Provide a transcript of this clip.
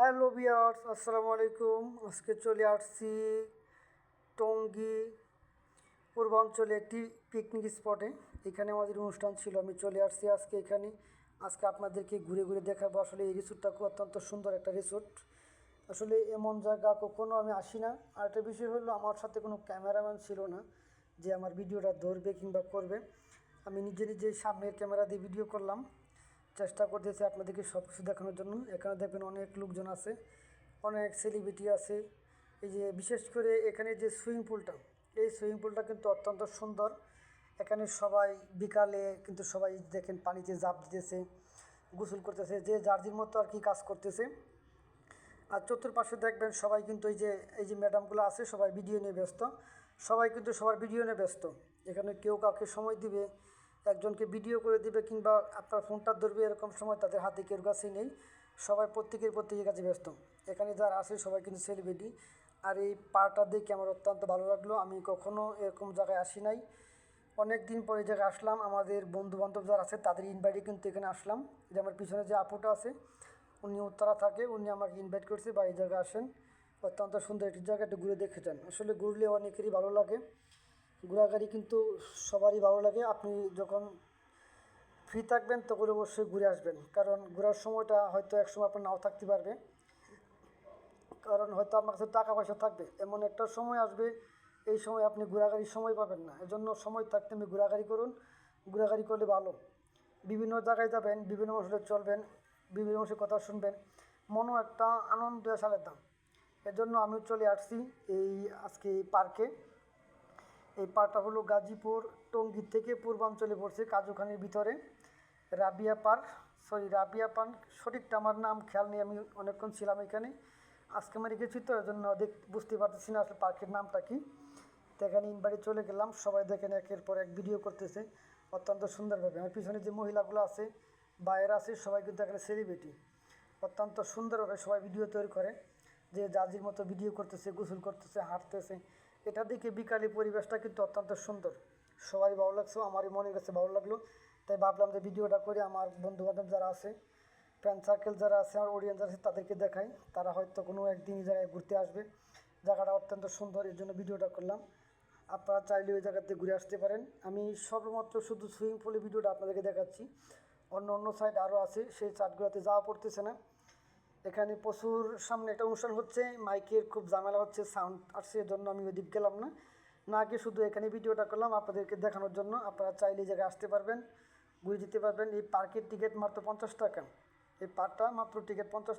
Hello বিয়ার্স আসসালামু আলাইকুম। আজকে চলে আসছি টঙ্গী পূর্বাঞ্চলে একটি পিকনিক স্পটে এখানে আমাদের অনুষ্ঠান ছিল, আমি চলে আসছি আজকে এখানে। আজকে আপনাদেরকে ঘুরে ঘুরে দেখাবো। আসলে এই রিসোর্টটা খুব অত্যন্ত সুন্দর একটা রিসোর্ট আসলে এমন জায়গা কখনো আমি আসি না। আর একটা বিষয় হলো, আমার সাথে কোনো ক্যামেরাম্যান ছিল না যে আমার ভিডিওটা ধরবে কিংবা করবে। আমি নিজে নিজে সামনের ক্যামেরা দিয়ে ভিডিও করলাম। চেষ্টা করতেছি আপনাদেরকে সব কিছু দেখানোর জন্য। এখানে দেখবেন অনেক লোকজন আছে, অনেক সেলিব্রিটি আছে। এই যে বিশেষ করে এখানে যে সুইমিং পুলটা এই সুইমিং পুলটা কিন্তু অত্যন্ত সুন্দর। এখানে সবাই বিকালে কিন্তু সবাই দেখেন পানিতে জাপ দিতেছে, গোসল করতেছে, যে যার মতো আর কি কাজ করতেছে। আর চতুর্পাশে দেখবেন সবাই কিন্তু এই যে এই যে ম্যাডামগুলো আছে, সবাই ভিডিও নিয়ে ব্যস্ত। সবাই কিন্তু সবার ভিডিও নিয়ে ব্যস্ত। এখানে কেউ কাউকে সময় দিবে একজনকে ভিডিও করে দিবে কিংবা আপনার ফোনটা ধরবে এরকম সময় তাদের হাতে কেউ কাছে নেই। সবাই প্রত্যেকের প্রত্যেকের কাছে ব্যস্ত। এখানে যারা আসে সবাই কিন্তু সেলিব্রিটি আর এই পার্কটা দেখে আমার অত্যন্ত ভালো লাগল। আমি কখনো এরকম জায়গায় আসি নাই। অনেক দিন পরে জায়গায় আসলাম। আমাদের বন্ধু বান্ধব যারা আছে তাদের ইনভাইটে কিন্তু এখানে আসলাম। যে আমার পিছনে যে আপুটা আছে, উনি উত্তরা থাকে, উনি আমাকে ইনভাইট করছে, বা এই জায়গায় আসেন। অত্যন্ত সুন্দর একটি জায়গা, একটু ঘুরে দেখে যান। আসলে ঘুরলে অনেকেরই ভালো লাগে। ঘোরাঘুরি কিন্তু সবারই ভালো লাগে। আপনি যখন ফ্রি থাকবেন, তখন অবশ্যই ঘুরে আসবেন। কারণ ঘোরার সময়টা হয়তো এক সময় আপনার নাও থাকতে পারবে। কারণ হয়তো আপনার কাছে টাকা পয়সা থাকবে। এমন একটা সময় আসবে, এই সময় আপনি ঘোরাঘুরির সময় পাবেন না। এজন্য সময় থাকতে আপনি ঘোরাঘুরি করুন। ঘোরাঘুরি করলে ভালো। বিভিন্ন জায়গায় যাবেন, বিভিন্ন মানুষের চলবেন, বিভিন্ন মানুষের কথা শুনবেন। মনও একটা আনন্দ সালের দাম। এজন্য আমিও চলে আসছি এই আজকে এই পার্কে এই পার্কটা হলো গাজীপুর, টঙ্গী থেকে পূর্বাঞ্চলে পড়ছে কাজুখানির ভিতরে। Rabia park sorry Rabia park সঠিকটা আমার নাম খেয়াল নেই, আমি অনেকক্ষণ ছিলাম এখানে। আজকে আমি রেখেছি তো এর জন্য দেখ, বুঝতে পারতেছি না আসলে পার্কের নামটা কি। তো এখানে ইনবাড়ি চলে গেলাম, সবাই দেখেন একের পর এক ভিডিও করতেছে। অত্যন্ত সুন্দরভাবে। আমার পিছনে যে মহিলাগুলো আছে বাইরে আছে, সবাই কিন্তু এখানে সেলিব্রিটি অত্যন্ত সুন্দরভাবে সবাই ভিডিও তৈরি করে। যে জাজির মতো ভিডিও করতেছে, গোসল করতেছে, হাঁটতেছে এটা দেখে বিকালে পরিবেশটা কিন্তু অত্যন্ত সুন্দর। সবাই ভালো লাগছে, আমারই মনে কাছে ভালো লাগল। তাই ভাবলাম যে ভিডিওটা করে আমার বন্ধু বান্ধব যারা আছে ফ্রেন্ড সার্কেল যারা আছে আমার অডিয়েন্স যারা আছে, তাদেরকে দেখাই। তারা হয়তো কোনো একদিন এই জায়গায় ঘুরতে আসবে। জায়গাটা অত্যন্ত সুন্দর এর জন্য ভিডিওটা করলাম। আপনারা চাইলে ওই জায়গাতে ঘুরে আসতে পারেন। আমি সর্বমাত্র শুধু সুইমিং পুলের ভিডিওটা আপনাদেরকে দেখাচ্ছি। অন্য অন্য সাইড আরও আছে, সেই সাইডগুলোতে যাওয়া পড়তেছে না। এখানে প্রচুর সামনে একটা অনুষ্ঠান হচ্ছে, মাইকের খুব ঝামেলা হচ্ছে সাউন্ড আসছে জন্য আমি ওইদিক গেলাম না। না গিয়ে শুধু এখানে ভিডিওটা করলাম, আপনাদেরকে দেখানোর জন্য। আপনারা চাইলে জায়গায় আসতে পারবেন, ঘুরে যেতে পারবেন। এই পার্কের টিকিট মাত্র পঞ্চাশ টাকা। এই পার্কটা মাত্র টিকিট পঞ্চাশ টাকা।